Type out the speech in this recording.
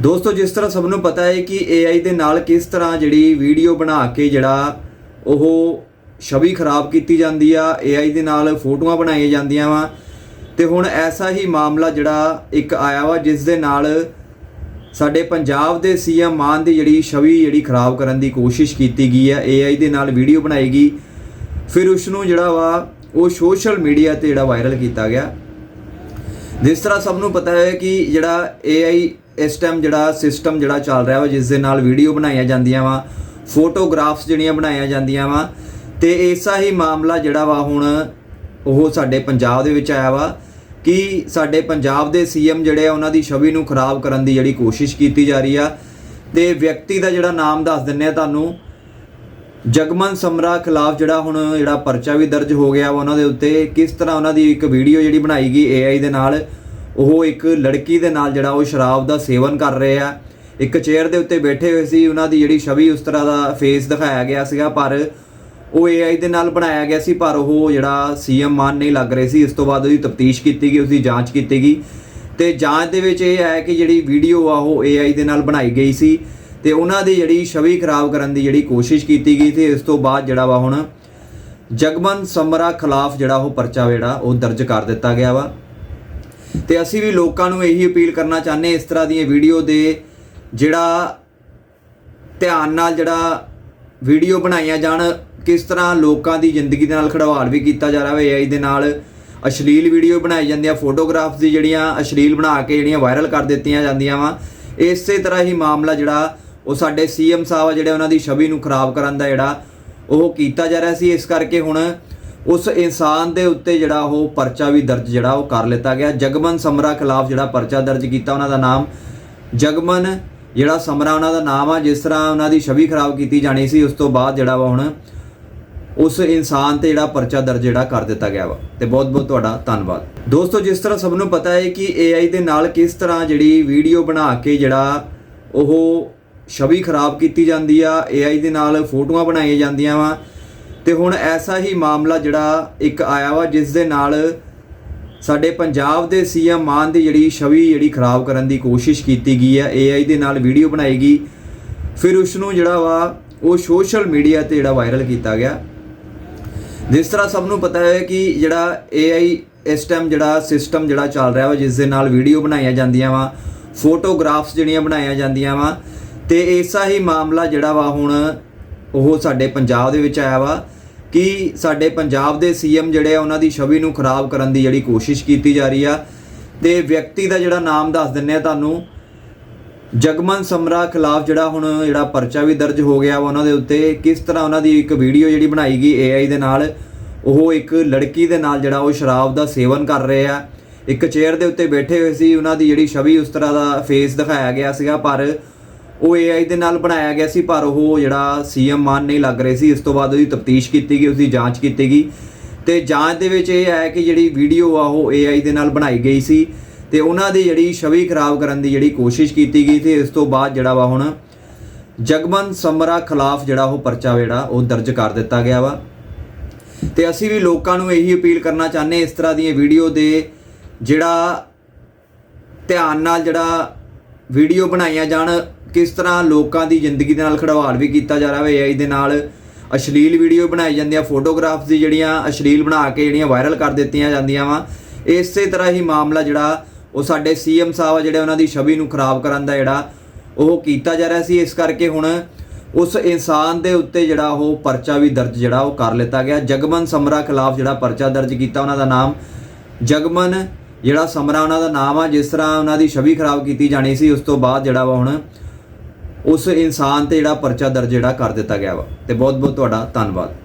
ਦੋਸਤੋ, ਜਿਸ ਤਰ੍ਹਾਂ ਸਭ ਨੂੰ ਪਤਾ ਹੈ ਕਿ AI ਦੇ ਨਾਲ ਕਿਸ ਤਰ੍ਹਾਂ ਜਿਹੜੀ ਵੀਡੀਓ ਬਣਾ ਕੇ ਜਿਹੜਾ ਉਹ ਛਵੀ ਖਰਾਬ ਕੀਤੀ ਜਾਂਦੀ ਆ AI ਦੇ ਨਾਲ ਫੋਟੋਆਂ ਬਣਾਈਆਂ ਜਾਂਦੀਆਂ ਵਾ। ਤੇ ਹੁਣ ਐਸਾ ਹੀ ਮਾਮਲਾ ਜਿਹੜਾ ਇੱਕ ਆਇਆ ਵਾ, ਜਿਸ ਦੇ ਨਾਲ ਸਾਡੇ ਪੰਜਾਬ ਦੇ ਸੀਐਮ ਮਾਨ ਦੀ ਜਿਹੜੀ ਛਵੀ ਜਿਹੜੀ ਖਰਾਬ ਕਰਨ ਦੀ ਕੋਸ਼ਿਸ਼ ਕੀਤੀ ਗਈ ਹੈ AI ਦੇ ਨਾਲ ਵੀਡੀਓ ਬਣਾਈ ਗਈ। ਫਿਰ ਉਸ ਨੂੰ ਜਿਹੜਾ ਵਾ, ਉਹ ਸੋਸ਼ਲ ਮੀਡੀਆ ਤੇ ਜਿਹੜਾ ਵਾਇਰਲ ਕੀਤਾ ਗਿਆ। ਜਿਸ ਤਰ੍ਹਾਂ ਸਭ ਨੂੰ ਪਤਾ ਹੈ ਕਿ ਜਿਹੜਾ AI ਇਸ ਟਾਈਮ ਜਿਹੜਾ ਸਿਸਟਮ ਜਿਹੜਾ ਚੱਲ ਰਿਹਾ ਵਾ ਜਿਸ ਦੇ ਨਾਲ ਵੀਡੀਓ ਬਣਾਈਆਂ ਜਾਂਦੀਆਂ ਵਾ ਫੋਟੋਗ੍ਰਾਫਸ ਜਿਹੜੀਆਂ ਬਣਾਈਆਂ ਜਾਂਦੀਆਂ ਵਾ, ਤੇ ਐਸਾ ਹੀ ਮਾਮਲਾ ਜਿਹੜਾ ਵਾ ਹੁਣ ਉਹ ਸਾਡੇ ਪੰਜਾਬ ਦੇ ਵਿੱਚ ਆਇਆ ਵਾ, ਕਿ ਸਾਡੇ ਪੰਜਾਬ ਦੇ ਸੀਐਮ ਜਿਹੜੇ ਆ, ਉਹਨਾਂ ਦੀ ਛਵੀ ਨੂੰ ਖਰਾਬ ਕਰਨ ਦੀ ਜਿਹੜੀ ਕੋਸ਼ਿਸ਼ ਕੀਤੀ ਜਾ ਰਹੀ ਆ। ਤੇ ਵਿਅਕਤੀ ਦਾ ਜਿਹੜਾ ਨਾਮ ਦੱਸ ਦਿੰਨੇ ਆ ਤੁਹਾਨੂੰ, ਜਗਮਨ ਸਮਰਾ ਖਿਲਾਫ ਜਿਹੜਾ ਹੁਣ ਜਿਹੜਾ ਪਰਚਾ ਵੀ ਦਰਜ ਹੋ ਗਿਆ ਵਾ ਉਹਨਾਂ ਦੇ ਉੱਤੇ, ਕਿਸ ਤਰ੍ਹਾਂ ਉਹਨਾਂ ਦੀ ਇੱਕ ਵੀਡੀਓ ਜਿਹੜੀ ਬਣਾਈ ਗਈ AI ਦੇ ਨਾਲ ਉਹ ਇੱਕ ਲੜਕੀ ਦੇ ਨਾਲ ਜਿਹੜਾ ਉਹ ਸ਼ਰਾਬ ਦਾ ਸੇਵਨ ਕਰ ਰਹੇ ਆ। ਇੱਕ ਚੇਅਰ ਦੇ ਉੱਤੇ ਬੈਠੇ ਹੋਏ ਸੀ। ਉਹਨਾਂ ਦੀ ਜਿਹੜੀ ਛਵੀ ਉਸ ਤਰ੍ਹਾਂ ਦਾ ਫੇਸ ਦਿਖਾਇਆ ਗਿਆ ਸੀਗਾ, ਪਰ ਉਹ AI ਦੇ ਨਾਲ ਬਣਾਇਆ ਗਿਆ ਸੀ, ਪਰ ਉਹ ਜਿਹੜਾ ਸੀਐਮ ਮਾਨ ਨਹੀਂ ਲੱਗ ਰਹੇ ਸੀ। ਇਸ ਤੋਂ ਬਾਅਦ ਉਹਦੀ ਤਫਤੀਸ਼ ਕੀਤੀ ਗਈ, ਉਸਦੀ ਜਾਂਚ ਕੀਤੀ ਗਈ। ਤੇ ਜਾਂਚ ਦੇ ਵਿੱਚ ਇਹ ਹੈ ਕਿ ਜਿਹੜੀ ਵੀਡੀਓ ਆ, ਉਹ AI ਦੇ ਨਾਲ ਬਣਾਈ ਗਈ ਸੀ ਤੇ ਉਹਨਾਂ ਦੀ ਜਿਹੜੀ ਛਵੀ ਖਰਾਬ ਕਰਨ ਦੀ ਜਿਹੜੀ ਕੋਸ਼ਿਸ਼ ਕੀਤੀ ਗਈ ਤੇ ਇਸ ਤੋਂ ਬਾਅਦ ਜਿਹੜਾ ਵਾ ਹੁਣ ਜਗਮਨ ਸਮਰਾ ਖਿਲਾਫ ਜਿਹੜਾ ਉਹ ਪਰਚਾ ਜਿਹੜਾ ਉਹ ਦਰਜ ਕਰ ਦਿੱਤਾ ਗਿਆ ਵਾ। ਤੇ ਅਸੀਂ ਵੀ ਲੋਕਾਂ ਨੂੰ ਇਹੀ ਅਪੀਲ ਕਰਨਾ ਚਾਹੁੰਦੇ ਇਸ ਤਰ੍ਹਾਂ ਦੀਆਂ ਵੀਡੀਓ ਦੇ ਜਿਹੜਾ ਧਿਆਨ ਨਾਲ ਜਿਹੜਾ ਵੀਡੀਓ ਬਣਾਈਆਂ ਜਾਣ, ਕਿਸ ਤਰ੍ਹਾਂ ਲੋਕਾਂ ਦੀ ਜ਼ਿੰਦਗੀ ਦੇ ਨਾਲ ਖੜਵਾੜ ਵੀ ਕੀਤਾ ਜਾ ਰਿਹਾ ਹੈ AI ਦੇ ਨਾਲ ਅਸ਼ਲੀਲ ਵੀਡੀਓ ਬਣਾਈ ਜਾਂਦੀਆਂ ਫੋਟੋਗ੍ਰਾਫਸ ਦੀ ਜਿਹੜੀਆਂ ਅਸ਼ਲੀਲ ਬਣਾ ਕੇ ਜਿਹੜੀਆਂ ਵਾਇਰਲ ਕਰ ਦਿੱਤੀਆਂ ਜਾਂਦੀਆਂ ਵਾ, ਇਸੇ ਤਰ੍ਹਾਂ ਹੀ ਮਾਮਲਾ ਜਿਹੜਾ ਉਹ ਸਾਡੇ ਸੀਐਮ ਸਾਹਿਬ ਆ ਜਿਹੜੇ ਉਹਨਾਂ ਦੀ ਛਵੀ ਨੂੰ ਖਰਾਬ ਕਰਨ ਦਾ ਜਿਹੜਾ ਉਹ ਕੀਤਾ ਜਾ ਰਿਹਾ ਸੀ, ਇਸ ਕਰਕੇ ਹੁਣ ਉਸ ਇਨਸਾਨ ਦੇ ਉੱਤੇ ਜਿਹੜਾ ਉਹ ਪਰਚਾ ਵੀ ਦਰਜ ਜਿਹੜਾ ਉਹ ਕਰ ਲਿੱਤਾ ਗਿਆ। ਜਗਮਨ ਸਮਰਾ ਖਿਲਾਫ ਜਿਹੜਾ ਪਰਚਾ ਦਰਜ ਕੀਤਾ, ਉਹਨਾਂ ਦਾ ਨਾਮ ਜਗਮਨ ਜਿਹੜਾ ਸਮਰਾ, ਉਹਨਾਂ ਦਾ ਨਾਮ ਆ, ਜਿਸ ਤਰ੍ਹਾਂ ਉਹਨਾਂ ਦੀ ਛਵੀ ਖਰਾਬ ਕੀਤੀ ਜਾਣੀ ਸੀ, ਉਸ ਤੋਂ ਬਾਅਦ ਜਿਹੜਾ ਵਾ ਹੁਣ ਉਸ ਇਨਸਾਨ ਤੇ ਜਿਹੜਾ ਪਰਚਾ ਦਰਜ ਜਿਹੜਾ ਕਰ ਦਿੱਤਾ ਗਿਆ ਵਾ। ਤੇ ਬਹੁਤ ਬਹੁਤ ਤੁਹਾਡਾ ਧੰਨਵਾਦ। ਦੋਸਤੋ, ਜਿਸ ਤਰ੍ਹਾਂ ਸਭ ਨੂੰ ਪਤਾ ਹੈ ਕਿ AI ਦੇ ਨਾਲ ਕਿਸ ਤਰ੍ਹਾਂ ਜਿਹੜੀ ਵੀਡੀਓ ਬਣਾ ਕੇ ਜਿਹੜਾ ਉਹ ਛਵੀ ਖਰਾਬ ਕੀਤੀ ਜਾਂਦੀ ਆ AI ਦੇ ਨਾਲ ਫੋਟੋਆਂ ਬਣਾਈਆਂ ਜਾਂਦੀਆਂ ਵਾ ਤੇ ਹੁਣ ਐਸਾ ਹੀ ਮਾਮਲਾ ਜਿਹੜਾ ਇੱਕ ਆਇਆ ਵਾ, ਜਿਸ ਦੇ ਨਾਲ ਸਾਡੇ ਪੰਜਾਬ ਦੇ ਸੀਐਮ ਮਾਨ ਦੀ ਜਿਹੜੀ ਛਵੀ ਜਿਹੜੀ ਖਰਾਬ ਕਰਨ ਦੀ ਕੋਸ਼ਿਸ਼ ਕੀਤੀ ਗਈ ਹੈ AI ਦੇ ਨਾਲ ਵੀਡੀਓ ਬਣਾਈ ਗਈ। ਫਿਰ ਉਸ ਨੂੰ ਜਿਹੜਾ ਵਾ, ਉਹ ਸੋਸ਼ਲ ਮੀਡੀਆ ਤੇ ਜਿਹੜਾ ਵਾਇਰਲ ਕੀਤਾ ਗਿਆ। ਜਿਸ ਤਰ੍ਹਾਂ ਸਭ ਨੂੰ ਪਤਾ ਹੈ ਕਿ ਜਿਹੜਾ AI ਇਸ ਟਾਈਮ ਜਿਹੜਾ ਸਿਸਟਮ ਜਿਹੜਾ ਚੱਲ ਰਿਹਾ ਵਾ, ਜਿਸ ਦੇ ਨਾਲ ਵੀਡੀਓ ਬਣਾਈਆਂ ਜਾਂਦੀਆਂ ਵਾ ਫੋਟੋਗ੍ਰਾਫਸ ਜਿਹੜੀਆਂ ਬਣਾਈਆਂ ਜਾਂਦੀਆਂ ਵਾ, ਤੇ ਐਸਾ ਹੀ ਮਾਮਲਾ ਜਿਹੜਾ ਵਾ ਹੁਣ ਉਹ ਸਾਡੇ ਪੰਜਾਬ ਦੇ ਵਿੱਚ ਆਇਆ ਵਾ ਕਿ ਸਾਡੇ ਪੰਜਾਬ ਦੇ ਸੀਐਮ ਜਿਹੜੇ ਆ, ਉਹਨਾਂ ਦੀ ਛਵੀ ਨੂੰ ਖਰਾਬ ਕਰਨ ਦੀ ਜਿਹੜੀ ਕੋਸ਼ਿਸ਼ ਕੀਤੀ ਜਾ ਰਹੀ ਆ। ਤੇ ਵਿਅਕਤੀ ਦਾ ਜਿਹੜਾ ਨਾਮ ਦੱਸ ਦਿੰਨੇ ਆ ਤੁਹਾਨੂੰ, ਜਗਮਨ ਸਮਰਾ ਖਿਲਾਫ ਜਿਹੜਾ ਹੁਣ ਜਿਹੜਾ ਪਰਚਾ ਵੀ ਦਰਜ ਹੋ ਗਿਆ ਵਾ ਉਹਨਾਂ ਦੇ ਉੱਤੇ, ਕਿਸ ਤਰ੍ਹਾਂ ਉਹਨਾਂ ਦੀ ਇੱਕ ਵੀਡੀਓ ਜਿਹੜੀ ਬਣਾਈ ਗਈ AI ਦੇ ਨਾਲ, ਉਹ ਇੱਕ ਲੜਕੀ ਦੇ ਨਾਲ ਜਿਹੜਾ ਉਹ ਸ਼ਰਾਬ ਦਾ ਸੇਵਨ ਕਰ ਰਹੇ ਆ। ਇੱਕ ਚੇਅਰ ਦੇ ਉੱਤੇ ਬੈਠੇ ਹੋਏ ਸੀ, ਉਹਨਾਂ ਦੀ ਜਿਹੜੀ ਛਵੀ ਉਸ ਤਰ੍ਹਾਂ ਦਾ ਫੇਸ ਦਿਖਾਇਆ ਗਿਆ ਸੀਗਾ, ਪਰ ਉਹ AI ਦੇ ਨਾਲ ਬਣਾਇਆ ਗਿਆ ਸੀ, ਪਰ ਉਹ ਜਿਹੜਾ ਸੀਐਮ ਮਾਨ ਨਹੀਂ ਲੱਗ ਰਹੇ ਸੀ। ਇਸ ਤੋਂ ਬਾਅਦ ਉਹਦੀ ਤਫਤੀਸ਼ ਕੀਤੀ ਗਈ, ਉਸਦੀ ਜਾਂਚ ਕੀਤੀ ਗਈ। ਤੇ ਜਾਂਚ ਦੇ ਵਿੱਚ ਇਹ ਹੈ ਕਿ ਜਿਹੜੀ ਵੀਡੀਓ ਆ, ਉਹ AI ਦੇ ਨਾਲ ਬਣਾਈ ਗਈ ਸੀ ਤੇ ਉਹਨਾਂ ਦੀ ਜਿਹੜੀ ਛਵੀ ਖਰਾਬ ਕਰਨ ਦੀ ਜਿਹੜੀ ਕੋਸ਼ਿਸ਼ ਕੀਤੀ ਗਈ ਤੇ ਇਸ ਤੋਂ ਬਾਅਦ ਜਿਹੜਾ ਵਾ ਹੁਣ ਜਗਮਨ ਸਮਰਾ ਖਿਲਾਫ ਜਿਹੜਾ ਉਹ ਪਰਚਾ ਜਿਹੜਾ, ਉਹ ਦਰਜ ਕਰ ਦਿੱਤਾ ਗਿਆ ਵਾ। ਤੇ ਅਸੀਂ ਵੀ ਲੋਕਾਂ ਨੂੰ ਇਹੀ ਅਪੀਲ ਕਰਨਾ ਚਾਹੁੰਦੇ ਇਸ ਤਰ੍ਹਾਂ ਦੀਆਂ ਵੀਡੀਓ ਦੇ ਜਿਹੜਾ ਧਿਆਨ ਨਾਲ ਜਿਹੜਾ ਵੀਡੀਓ ਬਣਾਈਆਂ ਜਾਣ, ਕਿਸ ਤਰ੍ਹਾਂ ਲੋਕਾਂ ਦੀ ਜ਼ਿੰਦਗੀ ਦੇ ਨਾਲ ਖੜਵਾੜ ਵੀ ਕੀਤਾ ਜਾ ਰਿਹਾ ਹੈ AI ਦੇ ਨਾਲ। ਅਸ਼ਲੀਲ ਵੀਡੀਓ ਬਣਾਈ ਜਾਂਦੀਆਂ ਫੋਟੋਗ੍ਰਾਫਸ ਦੀ ਜਿਹੜੀਆਂ ਅਸ਼ਲੀਲ ਬਣਾ ਕੇ ਜਿਹੜੀਆਂ ਵਾਇਰਲ ਕਰ ਦਿੱਤੀਆਂ ਜਾਂਦੀਆਂ ਵਾ। ਇਸੇ ਤਰ੍ਹਾਂ ਹੀ ਮਾਮਲਾ ਜਿਹੜਾ, ਉਹ ਸਾਡੇ ਸੀਐਮ ਸਾਹਿਬ ਆ ਜਿਹੜੇ ਉਹਨਾਂ ਦੀ ਛਵੀ ਨੂੰ ਖਰਾਬ ਕਰਨ ਦਾ ਜਿਹੜਾ, ਉਹ ਕੀਤਾ ਜਾ ਰਿਹਾ ਸੀ। ਇਸ ਕਰਕੇ ਹੁਣ ਉਸ ਇਨਸਾਨ ਦੇ ਉੱਤੇ ਜਿਹੜਾ ਉਹ ਪਰਚਾ ਵੀ ਦਰਜ ਜਿਹੜਾ, ਉਹ ਕਰ ਲਿੱਤਾ ਗਿਆ। ਜਗਮਨ ਸਮਰਾ ਖਿਲਾਫ ਜਿਹੜਾ ਪਰਚਾ ਦਰਜ ਕੀਤਾ ਉਹਨਾਂ ਦਾ ਨਾਮ, ਜਗਮਨ ਜਿਹੜਾ ਸਮਰਾ ਉਹਨਾਂ ਦਾ ਨਾਮ ਆ, ਜਿਸ ਤਰ੍ਹਾਂ ਉਹਨਾਂ ਦੀ ਛਵੀ ਖਰਾਬ ਕੀਤੀ ਜਾਣੀ ਸੀ, ਉਸ ਤੋਂ ਬਾਅਦ ਜਿਹੜਾ ਵਾ ਹੁਣ ਉਸ ਇਨਸਾਨ ਤੇ ਜਿਹੜਾ ਪਰਚਾ ਦਰਜ ਜਿਹੜਾ ਕਰ ਦਿੱਤਾ ਗਿਆ ਵਾ। ਤੇ ਬਹੁਤ ਬਹੁਤ ਤੁਹਾਡਾ ਧੰਨਵਾਦ।